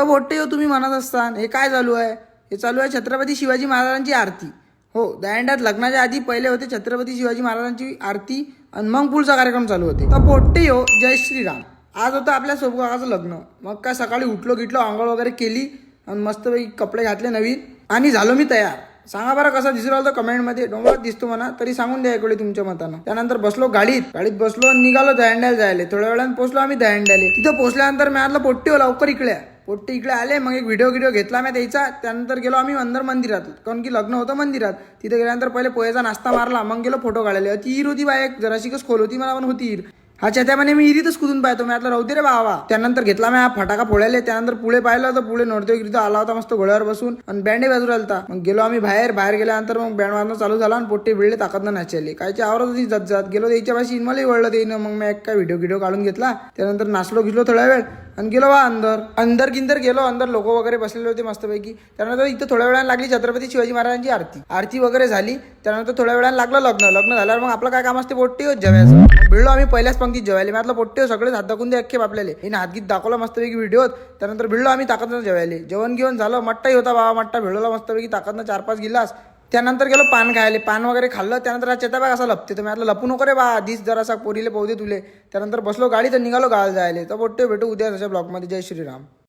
तर पोट्टे हो तुम्ही म्हणत असतान हे काय चालू आहे? हे चालू आहे छत्रपती शिवाजी महाराजांची आरती. हो दयांड्यात लग्नाच्या आधी पहिले होते छत्रपती शिवाजी महाराजांची आरती आणि मग पुढचा कार्यक्रम चालू होते. तर पोट्टे हो जय श्रीराम. आज होतं आपल्या सोबकाकाचं लग्न. मग काय सकाळी उठलो गिटलो आंघोळ वगैरे केली आणि मस्तपैकी कपडे घातले नवीन आणि झालो मी तयार. सांगा बरं कसा दिसू राहिलो कमेंटमध्ये? डोंगरात दिसतो म्हणा तरी सांगून द्या इकडे तुमच्या मतानं. त्यानंतर बसलो गाडीत. गाडीत बसलो आणि निघालो दहंड्याला जायला. थोड्या वेळानं पोहोचलो आम्ही दहंड्याला तिथं पोहोचल्यानंतर मी आतलं पोट्टी हो लवकर इकडे पोट्टी इकडे आले मग एक व्हिडिओ व्हिडिओ घेतला मी त्याचा. त्यानंतर गेलो आम्ही अंदर मंदिरात. कारण की लग्न होतं मंदिरात. तिथे गेल्यानंतर पहिले पोहेचा नाश्ता मारला मग गेलो फोटो काढले ती ईर होती बाय एक जराशी खोल होती मला पण होती ईर हा त्या म्हणे मी इरीतच कुदून पाहतो. मी आता राहू दे रे बाबा त्यानंतर घेतला मी हा फटाका फोडायला. त्यानंतर पुढे पाहिलं तर पुढे नोडदेव आला होता मस्त घोड्यावर बसून आणि बँडे बाजू राहिलता मग गेलो आम्ही बाहेर. बाहेर गेल्यानंतर मग बँड मारणं चालू झाला आणि पोट्टे भिडले ताकदनं नाचायले. कायची आवरत होती जात जात गेलो त्याच्या पाशी मलाही वळलं ते मग मी एक काय व्हिडिओ व्हिडिओ काढून घेतला. त्यानंतर नाचलो घेतलो थोडा वेळ. आणि गेलो बा अंदर. अंदर गिंदर गेलो अंदर लोक वगैरे बसलेले होते मस्तपैकी. त्यानंतर इथं थोड्या वेळानं लागली छत्रपती शिवाजी महाराजांची आरती. आरती वगैरे झाली. त्यानंतर थोड्या वेळानं लागलं लग्न. लग्न झाल्यावर मग आपलं काय काम असते? पोट्टी होत जेवायचं. भिडलो आम्ही पहिल्याच पंक्तीत जेवायला. मी आपलं पोट्टे हो, सगळे हात दाखवून दे अख्खे आपल्याला हे हातगीत दाखवला मस्तपैकी व्हिडिओत. त्यानंतर भिडलो आम्ही ताकदनं जेवायला. जेवण घेऊन झालं. मट्टाही होता बाबा मट्टा भिडवला मस्तपैकी. ताकदनं चार पाच गिलास. त्यानंतर गेलो पान खायले. पान वगैरे खाल्लं. त्यानंतर हा चेताबाग असा लपते. तर मी आता लपू नको रे बा आधीच जरासा पोरीले पोहते तुले. त्यानंतर बसलो गाडी तर निघालो गाळ जायला. तर पोट्टे भेटू उद्या त्याच्या ब्लॉगमध्ये. जय श्रीराम.